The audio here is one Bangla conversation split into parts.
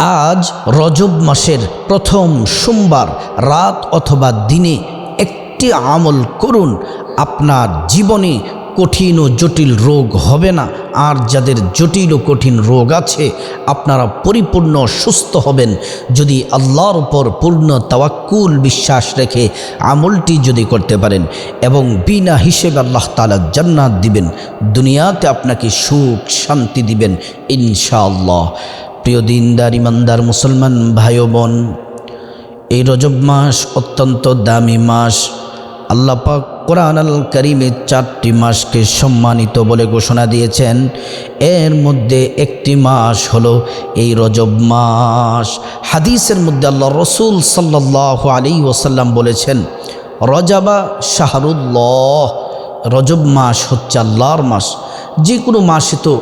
আজ রজব মাসের প্রথম সোমবার, রাত অথবা দিনে একটি আমল করুন। আপনার জীবনে কঠিন ও জটিল রোগ হবে না। আর যাদের জটিল ও কঠিন রোগ আছে, আপনারা পরিপূর্ণ সুস্থ হবেন। যদি আল্লাহর উপর পূর্ণ তাওয়াক্কুল বিশ্বাস রেখে আমলটি যদি করতে পারেন এবং বিনা হিসেবে আল্লাহ তালা জান্নাত দিবেন, দুনিয়াতে আপনাকে সুখ শান্তি দিবেন ইনশাআল্লাহ। প্রিয় দিনদার, ইমানদার মুসলমান ভাই বোন এই রজব মাস অত্যন্ত দামি মাস। আল্লাহ পাক কোরআন আল করিমে চারটি মাসকে সম্মানিত বলে ঘোষণা দিয়েছেন। এর মধ্যে একটি মাস হলো এই রজব মাস। হাদিসের মধ্যে আল্লাহ রসুল সাল্লাহ আলী ওসাল্লাম বলেছেন, রজাবা শাহরুল্লাহ। রজব মাস হচ্ছে আল্লাহর মাস। যে কোনো মাসে তো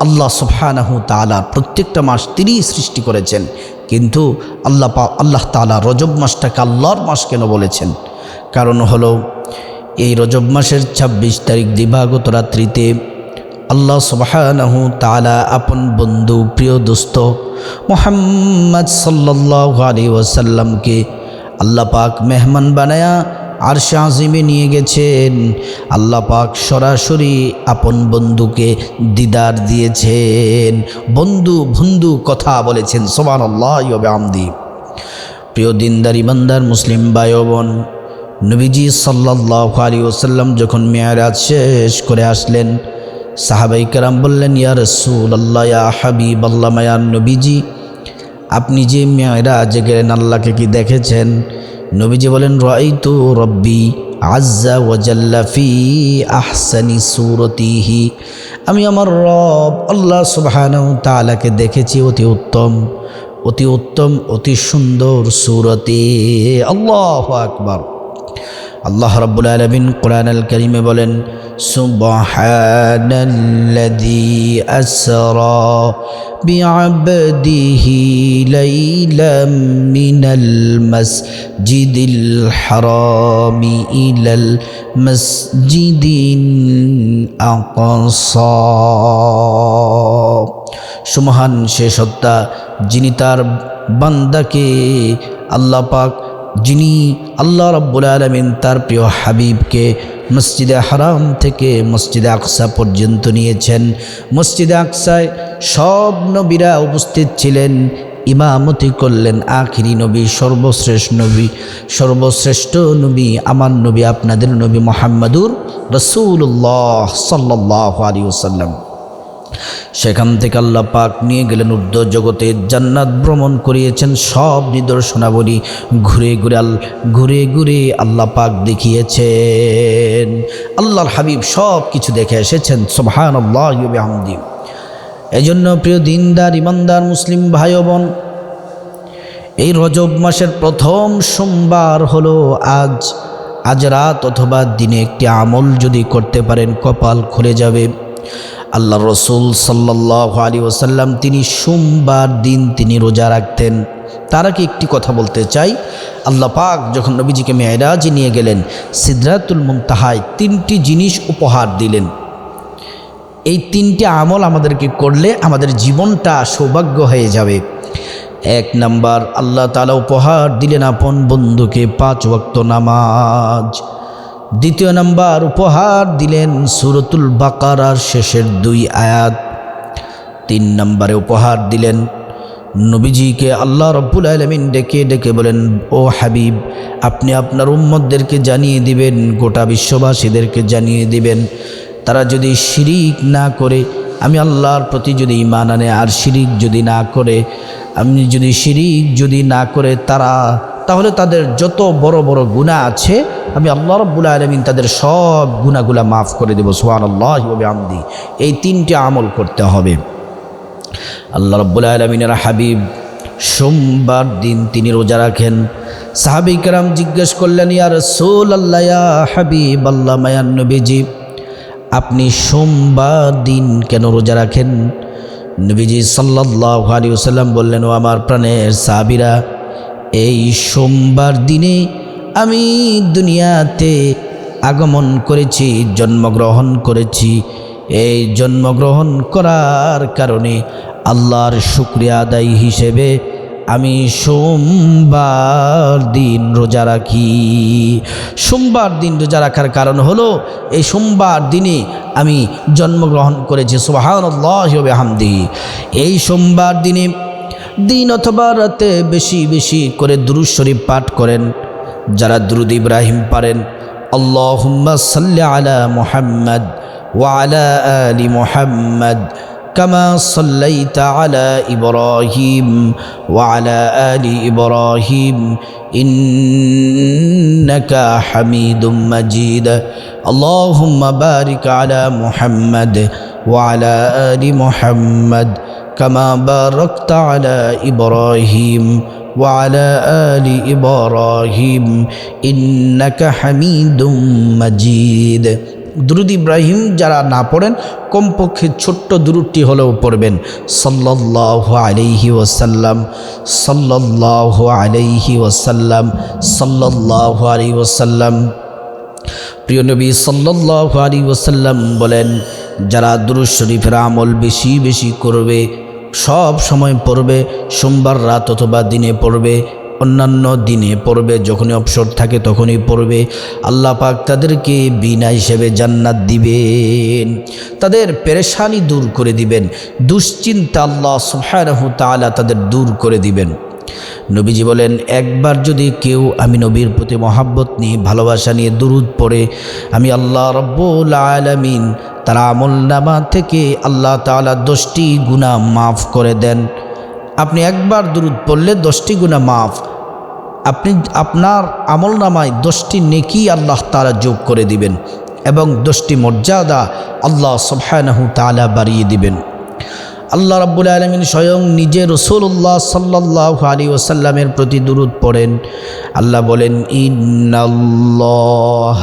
আল্লাহ সুবহানাহু তালা প্রত্যেকটা মাস তিনিই সৃষ্টি করেছেন। কিন্তু আল্লাহ পা আল্লাহ তালা রজব মাসটাকে আল্লাহর মাস কেন বলেছেন? কারণ হলো, এই রজব মাসের ২৬ তারিখ দিবাগত রাত্রিতে আল্লাহ সুবহানাহু তালা আপন বন্ধু, প্রিয় দোস্ত মোহাম্মদ সাল্লাহ আলী ওয়াসাল্লামকে আল্লাহ পাক মেহমান বানায়া আর আজিমে নিয়ে গেছেন। আল্লাহ পাক সরাসরি আপন বন্ধুকে দিদার দিয়েছেন। বন্ধু বন্ধু কথা বলেছেন সোমান আল্লাহ আমদি প্রিয় দিনদার, ইমানদার, মুসলিম বায়বন নবীজি সাল্লাহ আলী ওসাল্লাম যখন মেয়ারাজ শেষ করে আসলেন, সাহাবাই কারাম বললেন, ইয়া রসুল আল্লাহ ইয়া হাবিব আল্লাহ মায়ার নবীজি, আপনি যে মেয়ারাজে গেলেন, আল্লাহকে কি দেখেছেন? নবীজি বলেন, রাইতু রব্বি আজ্জা ওয়াজাল্লাফি আহসানি সুরতিহি। আমি আমার রব আল্লাহ সুবহানাহু তালাকে দেখেছি অতি উত্তম অতি উত্তম, অতি সুন্দর সুরতি। আল্লাহ আকবার। আল্লাহ রাব্বুল আলামিন কোরআন আল কারীমে বলেন আসরা সুমহান সে সত্তা, যিনি তার বান্দাকে আল্লাহ পাক যিনি আল্লাহ রব্বুল আলমিন তার প্রিয় হাবিবকে মসজিদে হারাম থেকে মসজিদে আকসা পর্যন্ত নিয়েছেন। মসজিদে আকসায় সব নবীরা উপস্থিত ছিলেন, ইমামতি করলেন, আখিরি নবী, সর্বশ্রেষ্ঠ নবী সর্বশ্রেষ্ঠ নবী, আমার নবী, আপনাদের নবী মোহাম্মদুর রসুল্লাহ সাল্লাহ আলী সেখান থেকে আল্লাহ পাক নিয়ে গেলেন ঊর্ধ্ব জগতে, জান্নাত ভ্রমণ করিয়েছেন সব নিদর্শনাবলী। ঘুরে ঘুরে আল ঘুরে ঘুরে আল্লাহ পাক দেখিয়েছেন। আল্লাহর হাবিব সব কিছু দেখে এসেছেন সোহান আল্লাহ আমদি এই জন্য প্রিয় দিনদার, ইমানদার মুসলিম ভাই বোন এই রজব মাসের প্রথম সোমবার হলো আজ। আজ রাত অথবা দিনে একটি আমল যদি করতে পারেন, কপাল খুলে যাবে। আল্লাহ রসুল সাল্লাহ আলী ওসাল্লাম তিনি সোমবার দিন তিনি রোজা রাখতেন। তার আগে একটি কথা বলতে চাই। আল্লাহ পাক যখন নবীজিকে মেয়েরাজি নিয়ে গেলেন সিদ্ধাতুল মুমতাহায় তিনটি জিনিস উপহার দিলেন। এই তিনটি আমল আমাদেরকে করলে আমাদের জীবনটা সৌভাগ্য হয়ে যাবে। এক নাম্বার, আল্লাহ তালা উপহার দিলেন আপন বন্ধুকে পাঁচ ওয়াক্ত নামাজ। দ্বিতীয় নাম্বার উপহার দিলেন সুরতুল বাকারার শেষের দুই আয়াত। তিন নম্বরে উপহার দিলেন নবীজিকে আল্লাহ রব্বুল আলমিন ডেকে ডেকে বলেন, ও হাবিব, আপনি আপনার উম্মদদেরকে জানিয়ে দিবেন, গোটা বিশ্ববাসীদেরকে জানিয়ে দিবেন। তারা যদি শিরিক না করে, আমি আল্লাহর প্রতি যদি ইমান আনে আর শিরিক যদি না করে, আমি যদি শিরিক যদি না করে তারা, তাহলে তাদের যত বড় বড় গুণা আছে আমি আল্লাহ রব্বুল আলমিন তাদের সব গুণাগুলা মাফ করে দেবো সোহান আল্লাহ আমদি এই তিনটি আমল করতে হবে। আল্লাহ রব্বুল আলমিনের হাবিব সোমবার দিন তিনি রোজা রাখেন। সাহাবি কারাম জিজ্ঞেস করলেন ইয়ার সোল আল্লাহ হাবিব আল্লাহ মায়ান নবীজি, আপনি সোমবার দিন কেন রোজা রাখেন? নবীজি সাল্লাহ আলী ওসাল্লাম বললেন, ও আমার প্রাণের সাহাবিরা, এই সোমবার দিনে আমি দুনিয়াতে আগমন করেছি, জন্মগ্রহণ করেছি। এই জন্মগ্রহণ করার কারণে আল্লাহর শুক্রিয়া আদায় হিসেবে আমি সোমবার দিন রোজা রাখি। সোমবার দিন রোজা রাখার কারণ হলো, এই সোমবার দিনে আমি জন্মগ্রহণ করেছি হামদি এই সোমবার দিনে দিন অথবা রাতে বেশি বেশি করে দুরুদ শরীফ পাঠ করেন। যারা দুরুদ ইব্রাহিম পারেন আল্লাহুম্মা সাল্লি আলা মুহাম্মদ ওয়ালা আলি মুহাম্মদ كما صليت على إبراهيم وعلى آل إبراهيم إنك حميد مجيد اللهم بارك على محمد وعلى آل محمد كما باركت على إبراهيم وعلى آل إبراهيم إنك حميد مجيد দুরুদ ইব্রাহিম যারা না পড়েন কমপক্ষে ছোট্ট দুরুদটি হলেও পড়বেন সাল্লাহ আলাইহি ওসাল্লাম সাল্লাহ আলাইহি ওসাল্লাম সাল্লাহ আলি ওসাল্লাম প্রিয় নবী সাল্লাহ আলী ওসাল্লাম বলেন যারা দুরুদ শরীফের আমল বেশি বেশি করবে সব সময় পড়বে, সোমবার রাত অথবা দিনে পড়বে, অন্যান্য দিনে পড়বে, যখনই অবসর থাকে তখনই পড়বে। আল্লাহ পাক তাদেরকে বিনা হিসেবে জান্নাত দিবেন। তাদের পেরেশানি দূর করে দিবেন। দুশ্চিন্তা আল্লাহ সুহায়রাহু তালা তাদের দূর করে দিবেন। নবীজি বলেন, একবার যদি কেউ আমি নবীর প্রতি মহাব্বত নিয়ে, ভালোবাসা নিয়ে দুরুদ পড়ে, আমি আল্লাহ রব্বুল আলমিন তার আমল নামা থেকে আল্লাহ তালা দশটি গুণা মাফ করে দেন। আপনি একবার দুরুদ পড়লে দশটি গুণা মাফ। আপনি আপনার আমল নামায় দশটি নেকি আল্লাহ তালা যোগ করে দিবেন এবং দশটি মর্যাদা আল্লাহ সবহানাহু তালা বাড়িয়ে দিবেন। আল্লাহ রাব্বুল আলমিন স্বয়ং নিজে রসুল্লাহ সাল্লাহ আলী ওসাল্লামের প্রতি দুরুদ পড়েন। আল্লাহ বলেন, ইন্নাল্লাহ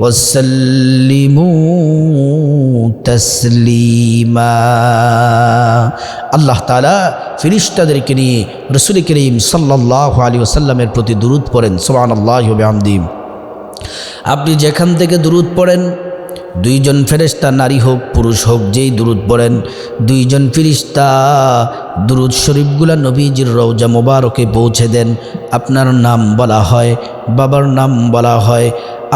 ওয়াসাল্লিমু তসলিমা। আল্লাহ তালা ফিরিস্তাদেরকে নিয়ে রসুল করিম সাল্লাহ আলী ওসাল্লামের প্রতি দূরত পড়েন সোমান আল্লাহ আমদিম আপনি যেখান থেকে দূরত পড়েন, দুইজন ফেরেস্তা নারী হোক, পুরুষ হোক, যেই দূরত পড়েন, দুইজন ফিরিস্তা দুরুদ শরীফগুলা নবীজির রওজা মোবারকে পৌঁছে দেন। আপনার নাম বলা হয়, বাবার নাম বলা হয়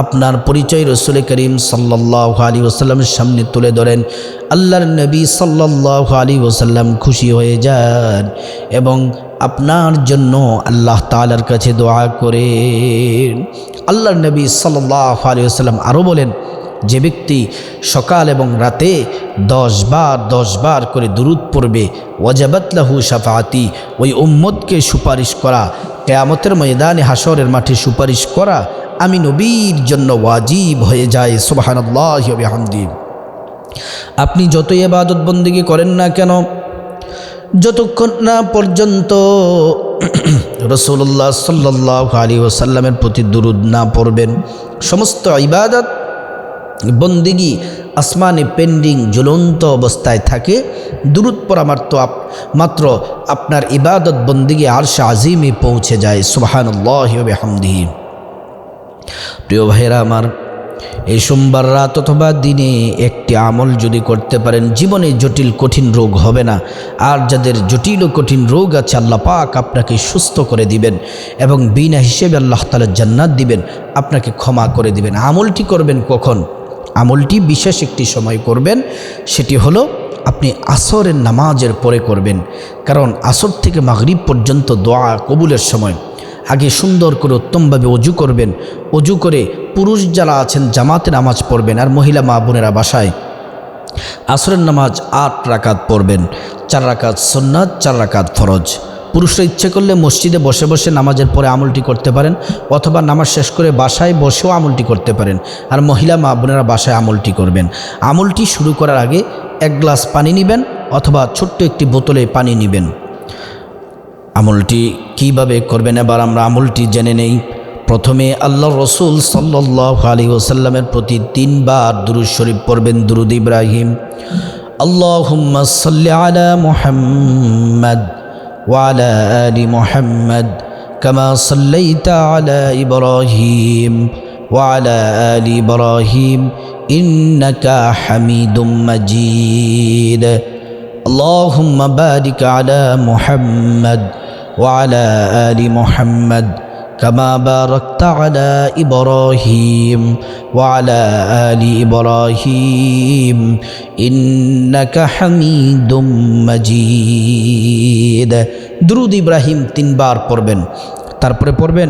আপনার পরিচয় রসুল করিম সাল্লাহ আলী ওসাল্লামের সামনে তুলে ধরেন। আল্লাহর নবী সাল্লাহ আলী ওসাল্লাম খুশি হয়ে যান এবং আপনার জন্য আল্লাহ তালার কাছে দোয়া করে আল্লাহর নবী সাল্লাহ আলী ওসাল্লাম আরও বলেন, যে ব্যক্তি সকাল এবং রাতে দশ বার দশ বার করে দুরুদ পড়বে ওয়াজাবাতলাহু সাফাতি ওই উম্মদকে সুপারিশ করা, কেয়ামতের ময়দানে হাসরের মাঠে সুপারিশ করা আমি নবীর জন্য ওয়াজিব হয়ে যায় সুবাহানল্লাহামদি আপনি যতই এবাদত বন্দিগি করেন না কেন, যতক্ষণ না পর্যন্ত রসুল্লাহ সাল্লাহ আলী ওসাল্লামের প্রতি দুরুদ না পড়বেন, সমস্ত ইবাদত বন্দিগি আসমানে পেন্ডিং জ্বলন্ত অবস্থায় থাকে দূরত পরামার্থ আপ, মাত্র আপনার ইবাদত বন্দিগি আরশা আজিমে পৌঁছে যায়, সুবাহানুল্লাহ হামদিহি প্রিয় ভাইয়েরা আমার, এই সোমবার রাত অথবা দিনে একটি আমল যদি করতে পারেন, জীবনে জটিল কঠিন রোগ হবে না। আর যাদের জটিল ও কঠিন রোগ আছে, আল্লাহ পাক আপনাকে সুস্থ করে দিবেন এবং বিনা হিসেবে আল্লাহ তালা জান্নাত দিবেন, আপনাকে ক্ষমা করে দিবেন। আমলটি করবেন কখন? আমলটি বিশেষ একটি সময় করবেন, সেটি হলো আপনি আসরের নামাজের পরে করবেন। কারণ আসর থেকে মাগরিব পর্যন্ত দোয়া কবুলের সময়। আগে সুন্দর করে উত্তমভাবে অজু করবেন। অজু করে পুরুষ যারা আছেন, জামাতে নামাজ পড়বেন আর মহিলা মা বোনেরা বাসায়। আসরের নামাজ আট রাকাত পড়বেন, চার রাকাত সন্ন্যাত চার রাকাত ফরজ। পুরুষরা ইচ্ছে করলে মসজিদে বসে বসে নামাজের পরে আমলটি করতে পারেন অথবা নামাজ শেষ করে বাসায় বসেও আমলটি করতে পারেন আর মহিলা মা বোনেরা বাসায় আমলটি করবেন। আমলটি শুরু করার আগে এক গ্লাস পানি নেবেন অথবা ছোট্ট একটি বোতলে পানি নেবেন। আমলটি কীভাবে করবেন? এবার আমরা আমলটি জেনে নেই। প্রথমে আল্লাহ রসুল সাল্লাহ আলী ওসাল্লামের প্রতি তিনবার দুরুদ শরীফ পড়বেন, দুরুদ ইব্রাহিম। আল্লাহ সাল্লি কামা ইব্রাহিম ওয়ালা ইব্রাহিম ইন্নাকা আলা وعلى آل محمد كما باركت على إبراهيم وعلى آل إبراهيم إنك حميد مجيد درود إبراهيم তিনবার পড়বেন তারপরে পড়বেন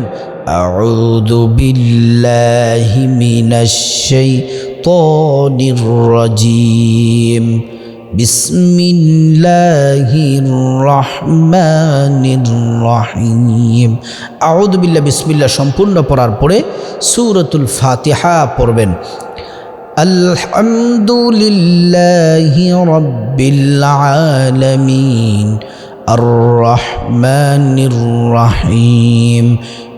أعوذ بالله من الشيطان الرجيم بسم الله الرحمن الرحيم আউযু বিল্লাহ বিসমিল্লাহ সম্পূর্ণ পড়ার পরে সূরাতুল ফাতিহা পড়বেন আলহামদুলিল্লাহি রাব্বিল আলামিন الرحمن الرحيم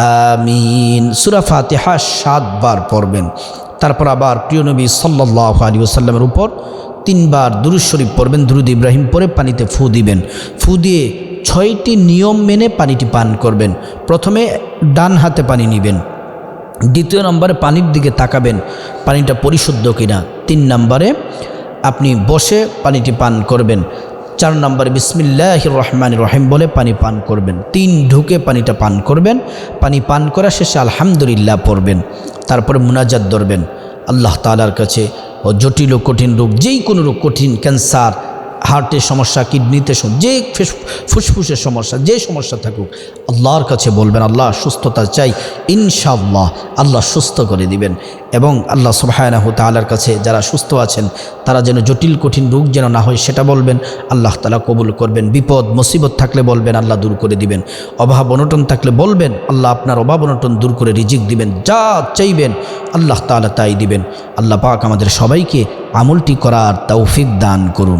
আমিন। সুরা ফাতিহা সাতবার পড়বেন। তারপর আবার প্রিয় নবী সাল্লাহ আলী ওসাল্লামের উপর তিনবার দুরুদ শরীফ পড়বেন, দুরুদ ইব্রাহিম পরে পানিতে ফু দিবেন। ফু দিয়ে ছয়টি নিয়ম মেনে পানিটি পান করবেন। প্রথমে ডান হাতে পানি নেবেন। দ্বিতীয় নম্বরে পানির দিকে তাকাবেন, পানিটা পরিশুদ্ধ কিনা। তিন নম্বরে আপনি বসে পানিটি পান করবেন। চার নম্বর বিসমিল্লাহ রহমান রহিম বলে পানি পান করবেন। তিন ঢুকে পানিটা পান করবেন। পানি পান করা শেষে আলহামদুলিল্লাহ পড়বেন। তারপরে মুনাজাত ধরবেন। আল্লাহ তালার কাছে ও জটিল ও কঠিন রোগ, যেই কোনো রোগ, কঠিন ক্যান্সার হার্টের সমস্যা, কিডনিতে যে ফুসফুসের সমস্যা, যে সমস্যা থাকুক, আল্লাহর কাছে বলবেন, আল্লাহ সুস্থতা চাই, ইনশাআল্লাহ আল্লাহ সুস্থ করে দিবেন। এবং আল্লাহ সুবাহানাহু তালার কাছে যারা সুস্থ আছেন, তারা যেন জটিল, কঠিন রোগ যেন না হয়, সেটা বলবেন, আল্লাহ তালা কবুল করবেন। বিপদ, মুসিবত থাকলে বলবেন, আল্লাহ দূর করে দিবেন। অভাব, অনটন থাকলে বলবেন, আল্লাহ আপনার অভাব, অনটন দূর করে রিজিক দিবেন, যা চাইবেন, আল্লাহ তালা তাই দিবেন। আল্লাহ পাক আমাদের সবাইকে আমলটি করার তৌফিক দান করুন।